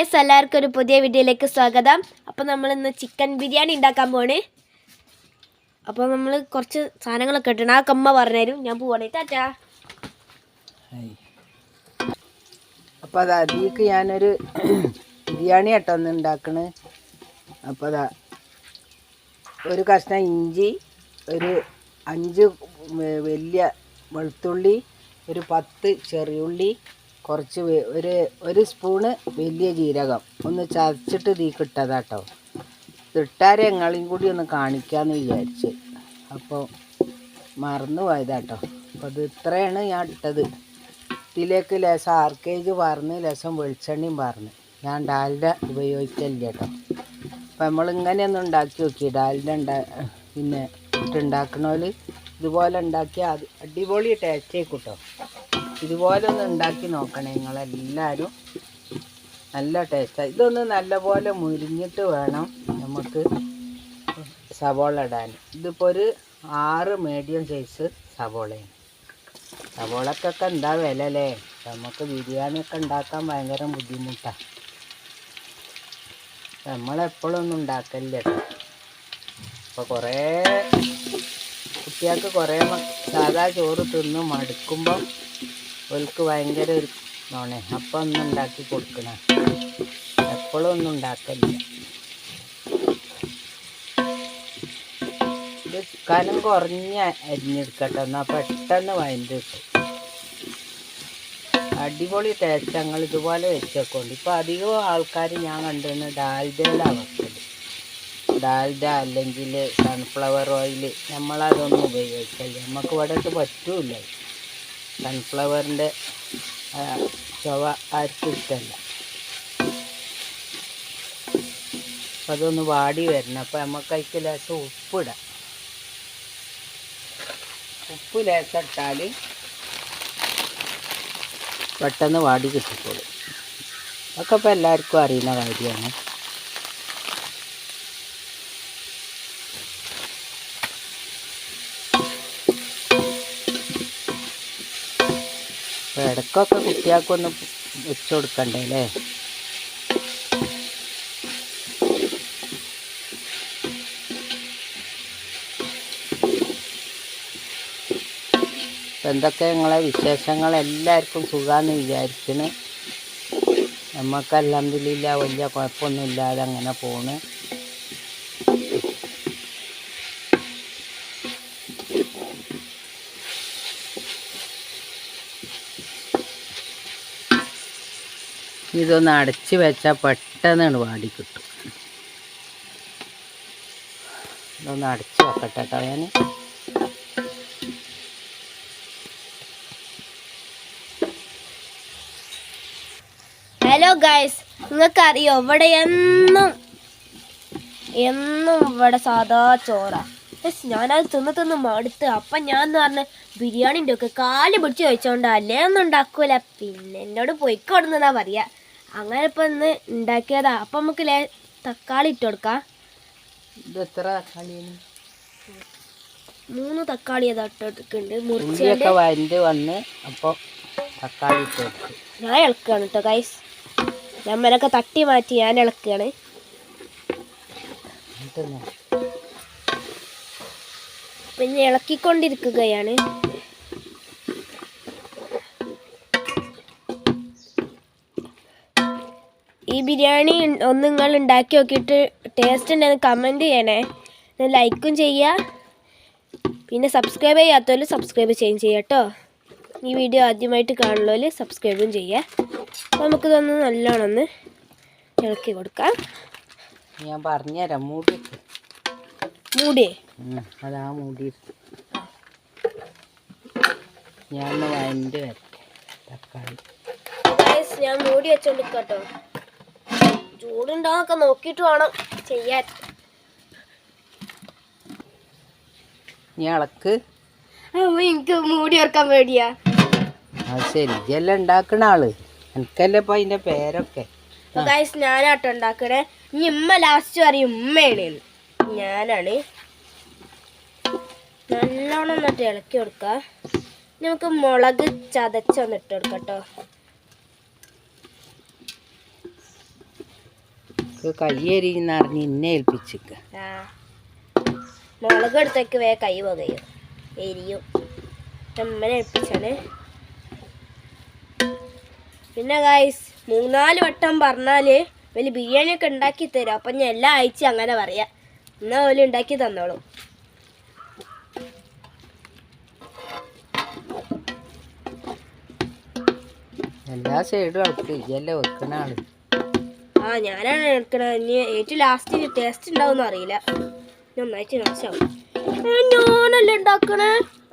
Guys എല്ലാവർക്കും ഒരു പുതിയ വീഡിയോയിലേക്ക് സ്വാഗതം. അപ്പോൾ നമ്മൾ ഇന്ന് ചിക്കൻ ബിരിയാണി ഉണ്ടാക്കാൻ പോണ് അപ്പോൾ നമ്മൾ കുറച്ച് സാധനങ്ങളൊക്കെ ഇട്ടണം ആ കമ്മ പറഞ്ഞുതരും. ഞാൻ പോവാണേ. ടാറ്റാ. അപ്പോൾ അതാ അതിലേക്ക് ഞാനൊരു ബിരിയാണി ആട്ടോ ഒന്ന് ഉണ്ടാക്കണ്. അപ്പോൾ അതാ ഒരു കഷ്ണം ഇഞ്ചി ഒരു അഞ്ച് വലിയ വെളുത്തുള്ളി ഒരു പത്ത് ചെറിയുള്ളി കുറച്ച് ഒരു ഒരു സ്പൂണ് വലിയ ജീരകം ഒന്ന് ചതച്ചിട്ട് ഇതിലേക്ക് ഇട്ടതാട്ടോ ഇട്ടാരെ ഞങ്ങളെയും കൂടി ഒന്ന് കാണിക്കാമെന്ന് വിചാരിച്ച്. അപ്പോൾ മറന്നു പോയതാട്ടോ. അപ്പോൾ അത് ഇത്രയാണ് ഞാൻ ഇട്ടത്. ഇതിലേക്ക് ലേശം ആർക്കേജ് പറഞ്ഞ് ലേശം വെളിച്ചെണ്ണയും പറഞ്ഞ് ഞാൻ ഡാൽഡ ഉപയോഗിക്കലില്ല കേട്ടോ അപ്പം നമ്മളിങ്ങനെ ഒന്ന് ഉണ്ടാക്കി നോക്കി. ഡാൽഡ ഉണ്ടാ പിന്നെ ഇട്ടുണ്ടാക്കണോൽ ഇതുപോലെ ഉണ്ടാക്കിയാൽ അത് അടിപൊളി ടേസ്റ്റ് ആയിക്കും കേട്ടോ ഇതുപോലെ ഒന്ന് ഉണ്ടാക്കി നോക്കണേ നിങ്ങളെല്ലാവരും നല്ല ടേസ്റ്റാണ് ഇതൊന്ന് നല്ലപോലെ മുരിഞ്ഞിട്ട് വേണം നമുക്ക് സവോള ഇടാൻ ഇതിപ്പോൾ ഒരു ആറ് മീഡിയം സൈസ് സവോളയാണ്. സവോളക്കൊക്കെ എന്താ വില അല്ലേ നമുക്ക് ബിരിയാണിയൊക്കെ ഉണ്ടാക്കാൻ ഭയങ്കര ബുദ്ധിമുട്ടാണ് നമ്മളെപ്പോഴൊന്നും ഉണ്ടാക്കലില്ല അപ്പോൾ കുറേ കുട്ടികൾക്ക് കുറേ സാധാ ചോറ് തിന്ന് മടുക്കുമ്പോൾ ഓൽക്ക് ഭയങ്കര ഒരു നോണേ അപ്പം ഒന്നും ഉണ്ടാക്കി കൊടുക്കണ. എപ്പോഴും ഒന്നും ഉണ്ടാക്കില്ല ഇത് കനം കുറഞ്ഞ അരിഞ്ഞെടുക്കട്ടെ. എന്നാൽ പെട്ടെന്ന് വയന്റെ കിട്ടും. അടിപൊളി ടേസ്റ്റ് ഞങ്ങൾ ഇതുപോലെ വെച്ചേക്കൊണ്ട് ഇപ്പോൾ അധികം ആൾക്കാർ ഞാൻ കണ്ടിരുന്ന ഡാൽഡയിലാണ് വെക്കൽ ഡാൽഡ അല്ലെങ്കിൽ സൺഫ്ലവർ ഓയിൽ നമ്മളതൊന്നും ഉപയോഗിക്കില്ല നമുക്ക് ഇവിടെ പറ്റൂല. സൺഫ്ലവറിന്റെ ചൊവ ആർക്കും ഇഷ്ടമല്ല. അപ്പം അതൊന്ന് വാടി വരണം. അപ്പോൾ നമുക്ക് അതിക്ക് ലേശം ഉപ്പിടാം. ഉപ്പ് ലേശം ഇട്ടാൽ പെട്ടെന്ന് വാടി കിട്ടിക്കോളും. അതൊക്കെ ഇപ്പോൾ എല്ലാവർക്കും അറിയുന്ന കാര്യമാണ്. ഇടയ്ക്കൊക്കെ കുട്ടികൾക്കൊന്ന് വെച്ച് കൊടുക്കണ്ടേ അല്ലേ എന്തൊക്കെ നിങ്ങളെ വിശേഷങ്ങൾ? എല്ലാവർക്കും സുഖമാണെന്ന് വിചാരിക്കണ്. നമുക്ക് അലഹമില്ല വലിയ കുഴപ്പമൊന്നുമില്ലാതെ അങ്ങനെ പോണ്. ഇതൊന്ന് അടച്ച് വെച്ചാൽ പെട്ടെന്ന് വാടി കിട്ടും. ഇതൊന്ന് അടച്ച് വെക്കട്ടെ കേട്ടോ ഞാൻ ഹലോ ഗായ്സ് നിങ്ങൾക്കറിയോ ഇവിടെ എന്നും എന്നും ഇവിടെ സാധാ ചോറാ. യെസ്, ഞാനത് തിന്ന് തിന്ന് മടുത്ത്. അപ്പം ഞാൻ എന്ന് പറഞ്ഞ ബിരിയാണിന്റെ ഒക്കെ കാൽ പിടിച്ച് കഴിച്ചോണ്ട് അല്ലേ ഒന്നും ഉണ്ടാക്കൂല. പിന്നെ എന്നോട് പോയിക്കോടുന്നതാ പറയാ. അങ്ങനെ ഇപ്പം ഇന്ന് ഉണ്ടാക്കിയതാ. അപ്പം നമുക്ക് ലേ തക്കാളി ഇട്ട് കൊടുക്കാം. ഇത് എത്ര മൂന്ന് തക്കാളി അതാ ഇട്ടെടുക്കുന്നുണ്ട് വരണ്ട് വന്ന് അപ്പോൾ തക്കാളി ഇട്ട് ഞാൻ ഇളക്കുകയാണ് കേട്ടോ കൈസ് നമ്മലൊക്കെ തട്ടി മാറ്റി ഞാൻ ഇളക്കുകയാണ് പിന്നെ ഇളക്കിക്കൊണ്ടിരിക്കുകയാണ്. ഈ ബിരിയാണി ഒന്ന് നിങ്ങൾ ഉണ്ടാക്കി നോക്കിയിട്ട് ടേസ്റ്റ് ഉണ്ടെന്ന് കമന്റ് ചെയ്യണേ. ലൈക്കും ചെയ്യുക പിന്നെ സബ്സ്ക്രൈബ് ചെയ്യാത്തവർ സബ്സ്ക്രൈബ് ചെയ്യും ചെയ്യുക കേട്ടോ ഈ വീഡിയോ ആദ്യമായിട്ട് കാണുന്നവർ സബ്സ്ക്രൈബും ചെയ്യുക അപ്പോൾ നമുക്കിതൊന്ന് നല്ലോണം ഒന്ന് ഇളക്കി കൊടുക്കാം. ഞാൻ പറഞ്ഞുതരാം മൂടി. മൂടിയേ അതാ മൂടി. ഞാൻ വരട്ടെ തക്കാളി. ഞാൻ മൂടി വെച്ചോണ്ട് കേട്ടോ നോക്കിട്ട് നോക്കിയിട്ട് വേണം ചെയ്യാൻ. ഞാൻ ഇളക്ക് എനിക്ക് മൂടി ഓർക്കാൻ പേടിയാ. അത് ശരി. ഇതെല്ലാം ഉണ്ടാക്കണ ആൾ. എനിക്കല്ലേ ഇപ്പൊ അതിന്റെ പേരൊക്കെ. ഞാനാട്ടോ ഉണ്ടാക്കണേ. ഇനി ഉമ്മ ലാസ്റ്റ് പറയും ഉമ്മയാണ്. ഞാനാണ്. നല്ലോണം എന്നിട്ട് ഇളക്കി കൊടുക്ക. നമുക്ക് മുളക് ചതച്ചൊന്ന് ഇട്ട് കൊടുക്കാം കേട്ടോ എനിക്ക് കയ്യേരിന്ന് അറിഞ്ഞ് ഇന്നെ ഏൽപ്പിച്ചിക്ക. മുളക് എടുത്തേക്ക് വേ കൈ പകയും. എരിയും. അമ്മനെ ഏൽപ്പിച്ചാണ്. പിന്നെ ഗായ്സ് മൂന്നാൽ വട്ടം പറഞ്ഞാൽ വലിയ ബിരിയാണി ഒക്കെ ഉണ്ടാക്കി തരും. അപ്പം ഞാൻ എല്ലാ ആഴ്ച അങ്ങനെ പറയാം. എന്നാ പോലെ ഉണ്ടാക്കി തന്നോളൂ. എല്ലാ സൈഡും അടുത്ത് ഇയല്ലേ വെക്കണ ആൾ. ആ ഞാനാണ് എടുക്കണത്. ഇനി ഏറ്റവും ലാസ്റ്റ് ടേസ്റ്റ് ഉണ്ടാവും അറിയില്ല. നന്നായിട്ട് നാശാവും ഞാനല്ലേ ഉണ്ടാക്കണേ?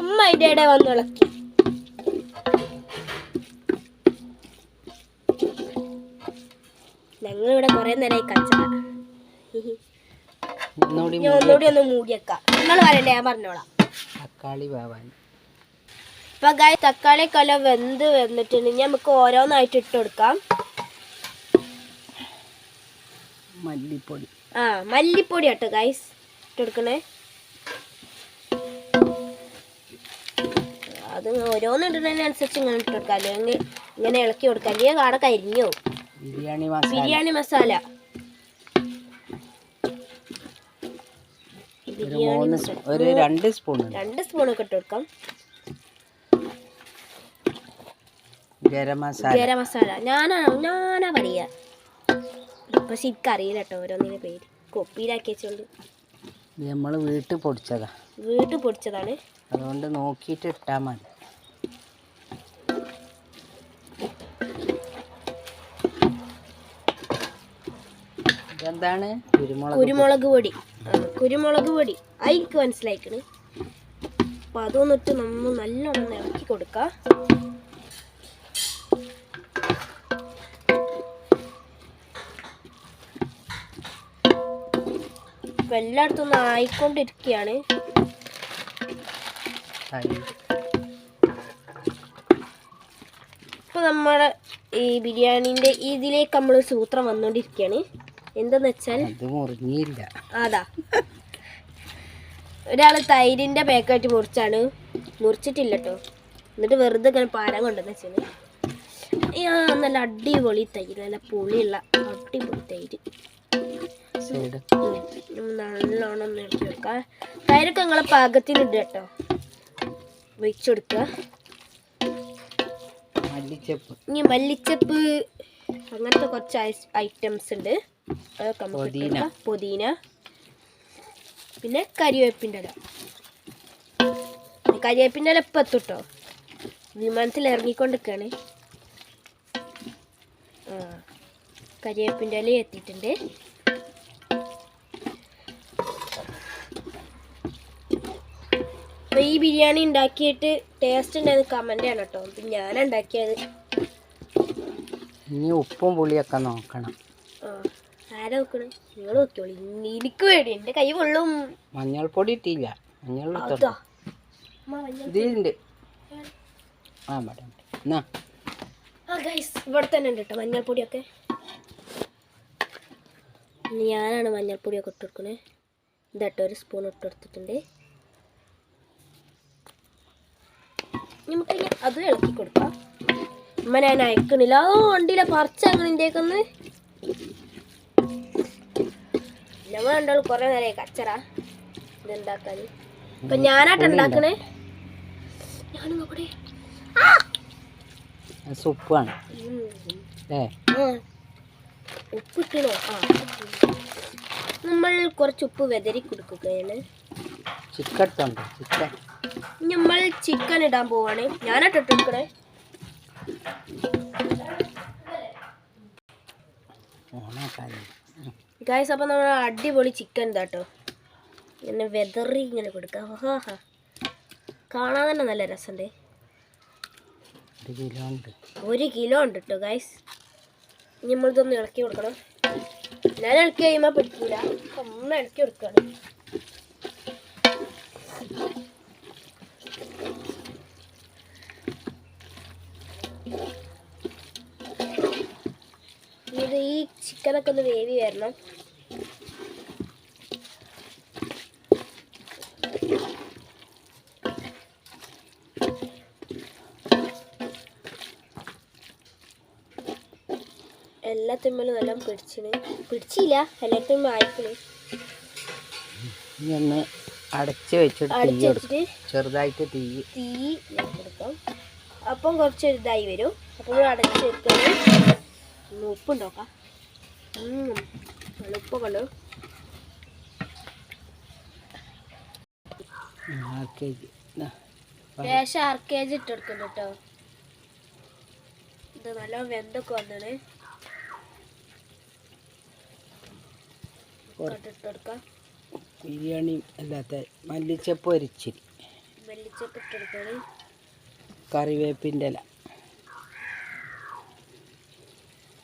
അമ്മ അതിന്റെ ഇടയിൽ വന്ന് ഇളക്കി. ഞങ്ങളിവിടെ കുറേ നേരമായി ഒന്നുകൂടി ഞാൻ ഒന്നുകൂടി ഒന്ന് മൂടിയേക്കാം നിങ്ങൾ വരണ്ടേ ഞാൻ പറഞ്ഞോളാം. തക്കാളി വേവാൻ. ഗായ തക്കാളി കല വെന്ത് വന്നിട്ടുണ്ട്. ഇനി നമുക്ക് ഓരോന്നായിട്ട് ഇട്ട് കൊടുക്കാം. മല്ലിപ്പൊടി. ആ മല്ലിപ്പൊടി കേട്ടോ ഗൈസ് ഇട്ടെടുക്കണേ. അത് ഓരോന്ന് ഇടുന്നതിനനുസരിച്ച് ഇങ്ങനെ ഇട്ട് കൊടുക്കാം അല്ലെങ്കിൽ ഇങ്ങനെ ഇളക്കി കൊടുക്കാം. അല്ലെങ്കിൽ കാട കരിഞ്ഞോ ബിരിയാണി മസാല. ബിരിയാണി മസാല. ഒരു രണ്ട് സ്പൂൺ രണ്ട് സ്പൂണൊക്കെ ഇട്ട് കൊടുക്കാം ഗരം മസാല. ഗരം മസാല. ഞാനാ ഞാനാ പറയാ. പക്ഷെ എനിക്കറിയില്ല കേട്ടോ ഓരോന്നിന്റെ പേര്. കൊപ്പിയിലാക്കി വെച്ചോണ്ട്. നമ്മൾ വീട്ടിൽ പൊടിച്ചതാ. വീട്ടിൽ പൊടിച്ചതാണ്. അതുകൊണ്ട് നോക്കിയിട്ട് ഇട്ടാൽ മതി. എന്താണ് കുരുമുളക് പൊടി. കുരുമുളക് പൊടി. അത് എനിക്ക് മനസ്സിലായിക്കണ്. അപ്പൊ അതൊന്നിട്ട് നമ്മൾ നല്ലോണം ഇളക്കി കൊടുക്കാം. ഇപ്പൊ എല്ലായിടത്തും ഒന്ന് ആയിക്കൊണ്ടിരിക്കുകയാണ്. ഇപ്പൊ നമ്മുടെ ഈ ബിരിയാണിന്റെ ഇതിലേക്ക് നമ്മൾ സൂത്രം വന്നുകൊണ്ടിരിക്കുകയാണ് എന്തെന്ന് വെച്ചാൽ അത് ഒരാൾ തൈരിന്റെ പാക്കറ്റ് മുറിച്ചാണ്. മുറിച്ചിട്ടില്ല കേട്ടോ എന്നിട്ട് വെറുതെ ഇങ്ങനെ പാരം കൊണ്ടെന്ന് വെച്ചാൽ നല്ല അടിപൊളി തൈര് നല്ല പുളിയുള്ള അടിപൊളി തൈര്. നല്ലോണം ഇളക്കി വെക്കാം തൈരൊക്കെ നിങ്ങളെ പാകത്തിന് ഇടുക കേട്ടോ. ഒഴിച്ചു കൊടുക്കുക മല്ലിച്ചപ്പ്. ഇനി മല്ലിച്ചപ്പ് അങ്ങനത്തെ കുറച്ച് ഐറ്റംസ് ഉണ്ട് അതൊക്കെ നമുക്ക് പുതിന. പുതിന. പിന്നെ കരിവേപ്പിന്റെ ഇല. കരിവേപ്പിന്റെ ഇല ഇപ്പം എത്തും കേട്ടോ വിമാനത്തിൽ ഇറങ്ങിക്കൊണ്ടിരിക്കുകയാണ് ആ. കരിവേപ്പിന്റെ ഇല എത്തിയിട്ടുണ്ട്. അപ്പോൾ ഈ ബിരിയാണി ഉണ്ടാക്കിയിട്ട് ടേസ്റ്റ് ഉണ്ടായത് കമന്റ് ആണ് കേട്ടോ. ഇത് ഞാൻ ഉണ്ടാക്കിയത് ഇനി ഉപ്പും പുളിയൊക്കെ നോക്കണം. ആ ആരാ നോക്കണേ? നിങ്ങൾ നോക്കിയോളൂ എനിക്ക് വേണ്ടി. എന്റെ കൈ വെള്ളും മഞ്ഞൾപ്പൊടി ഇട്ടില്ല. മഞ്ഞൾ അതാ ഇതിലുണ്ട് ആ മേഡം എന്നാ. ആ ഗൈസ് ഇവിടെ തന്നെ ഉണ്ട് കേട്ടോ മഞ്ഞൾപ്പൊടിയൊക്കെ. ഞാനാണ് മഞ്ഞൾപ്പൊടിയൊക്കെ ഇട്ടെടുക്കണേ കൊടുക്കണേ. ഇതട്ടോ ഒരു സ്പൂൺ ഇട്ട് നമുക്ക് അത് ഇളക്കി കൊടുക്കാം. അമ്മ ഞാൻ അയക്കണില്ല അതോ വണ്ടിയിലെ പറിച്ച അങ്ങനെ ഇന്ത്യക്കൊന്ന് നമ്മൾ രണ്ടാളും കുറേ നേരമായി. കച്ചറ. ഇതുണ്ടാക്കാൻ ഇപ്പൊ ഞാനായിട്ട് ഉണ്ടാക്കണേ? ഞാൻ നോക്കട്ടെ സുപ്പാണ്. ഉപ്പ് ഇട്ടണോ ആ. നമ്മൾ കുറച്ച് ഉപ്പ് വെതറി കൊടുക്കുകയാണ്. Chicken chicken. നമ്മൾ ചിക്കൻ ഇടാൻ പോവാണ്. ഞാനായിട്ട് ഇട്ടെടുക്കണേ ഗായ്സ് അപ്പം നമ്മൾ അടിപൊളി ചിക്കൻ ഇതാട്ടോ ഇങ്ങനെ വെതറി ഇങ്ങനെ കൊടുക്കാം. ഹാ കാണാൻ തന്നെ നല്ല രസമുണ്ട് ഒരു കിലോ ഉണ്ട്. ഒരു കിലോ ഉണ്ട് കേട്ടോ ഗായ്സ് ഇനി നമ്മളിതൊന്ന് ഇളക്കി കൊടുക്കണം. ഞാൻ ഇളക്കി കഴിയുമ്പോൾ പിടിക്കൂല. ഒന്ന് ഇളക്കി കൊടുക്കുകയാണ് ഇത് ഈ ചിക്കനൊക്കെ ഒന്ന് വേവി വരണം. എല്ലാം തുമ്മലും നല്ല പിടിച്ചിന്. പിടിച്ചില്ല എല്ലാത്തിനും ആയിക്കണ്. ഒന്ന് അടച്ച് വെച്ചിട്ട് ചെറുതായിട്ട് തീ. തീ കൊടുക്കാം. അപ്പം കുറച്ച് ഇതായി വരും. അപ്പോൾ അടച്ച് വെക്കണം ഉപ്പുണ്ടോക്കാം ആക്കി ലേശം അര കെ ജി ഇട്ട് കൊടുക്കുന്നുണ്ട് കേട്ടോ ഇത് നല്ല വെന്തൊക്കെ വന്നാണ്. ബിരിയാണി അല്ലാത്ത മല്ലിച്ചപ്പ് ഒരിച്ചിരി മല്ലിച്ചപ്പ് ഇട്ടെടുക്കണേ കറിവേപ്പിന്റെ ഇല.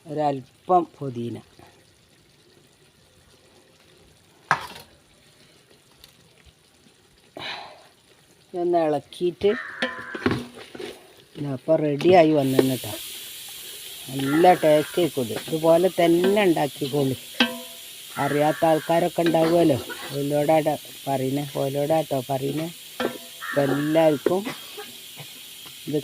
ഒരല്പം പുതിന. ഒന്ന് ഇളക്കിയിട്ട് അപ്പോൾ റെഡിയായി വന്നു നല്ല ടേസ്റ്റ് ആയിക്കോളൂ. ഇതുപോലെ തന്നെ ഉണ്ടാക്കിക്കോളൂ. അറിയാത്ത ആൾക്കാരൊക്കെ ഉണ്ടാവുമല്ലോ. ഓലോടാ പറയുന്നത് ഓലോടാട്ടോ പറയുന്നത് ഇപ്പം എല്ലാവർക്കും ഇത്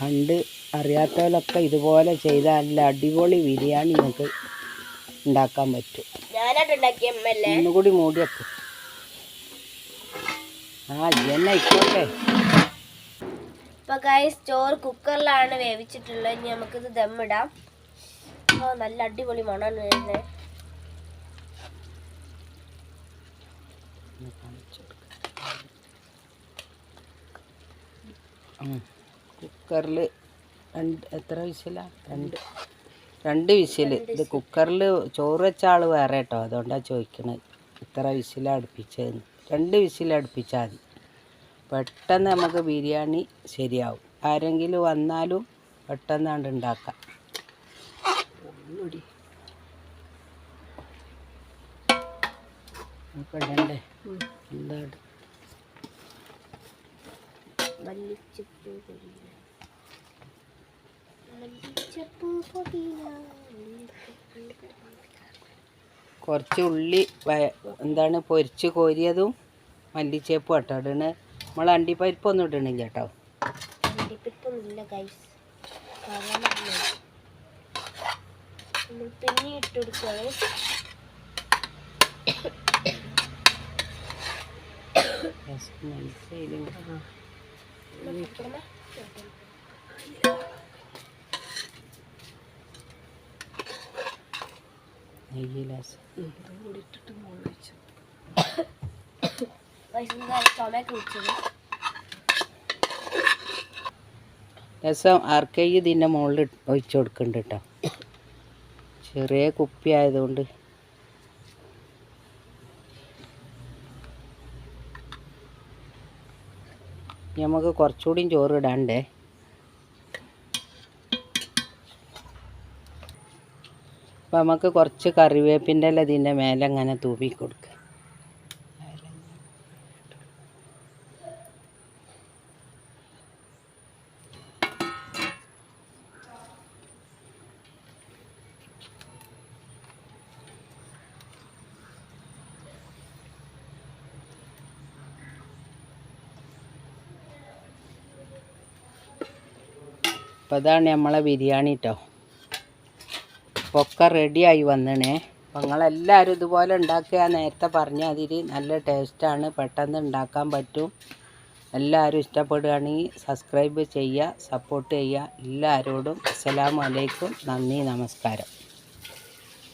കണ്ട് അറിയാത്തവരൊക്കെ ഇതുപോലെ ചെയ്താൽ നല്ല അടിപൊളി ബിരിയാണി നിങ്ങൾക്ക് ഉണ്ടാക്കാൻ പറ്റും. ഒന്നുകൂടി മൂടി വെക്കും ആ ഇതന്നെ ആയിക്കോട്ടെ. ഇപ്പൊ ഗൈസ് ചോറ് കുക്കറിലാണ് വേവിച്ചിട്ടുള്ളത്. ഇനി നമുക്കിത് ദമ്മിടാം. ആ നല്ല അടിപൊളി മണമാണ് വരുന്നത് കുക്കറിൽ രണ്ട് എത്ര വിശലാണ് രണ്ട്. രണ്ട് വിശൽ ഇത് കുക്കറിൽ ചോറ് വെച്ച ആൾ വേറെ കേട്ടോ. അതുകൊണ്ടാണ് ചോദിക്കണത് ഇത്ര വിശലാണ് അടുപ്പിച്ചതെന്ന്. രണ്ട് വിസിൽ അടുപ്പിച്ചാൽ മതി. പെട്ടെന്ന് നമുക്ക് ബിരിയാണി ശരിയാവും. ആരെങ്കിലും വന്നാലും പെട്ടെന്നാണ്ട് ഉണ്ടാക്കാം. ഇടണ്ടേ? എന്താ ഇട- മല്ലിച്ചപ്പ് പൊടിന മല്ലിച്ചപ്പ് പൊടിന കുറച്ച് ഉള്ളി എന്താണ് പൊരിച്ച് കോരിയതും മല്ലിച്ചേപ്പും കേട്ടോ ഇടണ്. നമ്മൾ അണ്ടിപ്പരിപ്പൊന്നും ഇടണില്ല കേട്ടോ രസം ആർക്കൈ ഇതിന്റെ മുകളിൽ ഒഴിച്ചു കൊടുക്കുന്നുണ്ട് കേട്ടോ ചെറിയ കുപ്പി ആയതുകൊണ്ട് നമുക്ക് കുറച്ചുകൂടിയും ചോറ് ഇടാണ്ടേ? അപ്പം നമുക്ക് കുറച്ച് കറിവേപ്പിന്റെ ഇല ഇതിന്റെ മേലെ അങ്ങനെ തൂവി കൊടുക്കുക അപ്പോൾ അതാണ് നമ്മളെ ബിരിയാണി കേട്ടോ അപ്പോൾ ഒക്കെ റെഡിയായി വന്നണേ. അപ്പം നിങ്ങളെല്ലാവരും ഇതുപോലെ ഉണ്ടാക്കുക നേരത്തെ പറഞ്ഞ അതിൽ നല്ല ടേസ്റ്റാണ് പെട്ടെന്ന് ഉണ്ടാക്കാൻ പറ്റും. എല്ലാവരും ഇഷ്ടപ്പെടുകയാണെങ്കിൽ സബ്സ്ക്രൈബ് ചെയ്യുക സപ്പോർട്ട് ചെയ്യുക എല്ലാവരോടും അസ്സലാമലൈക്കും നന്ദി നമസ്കാരം.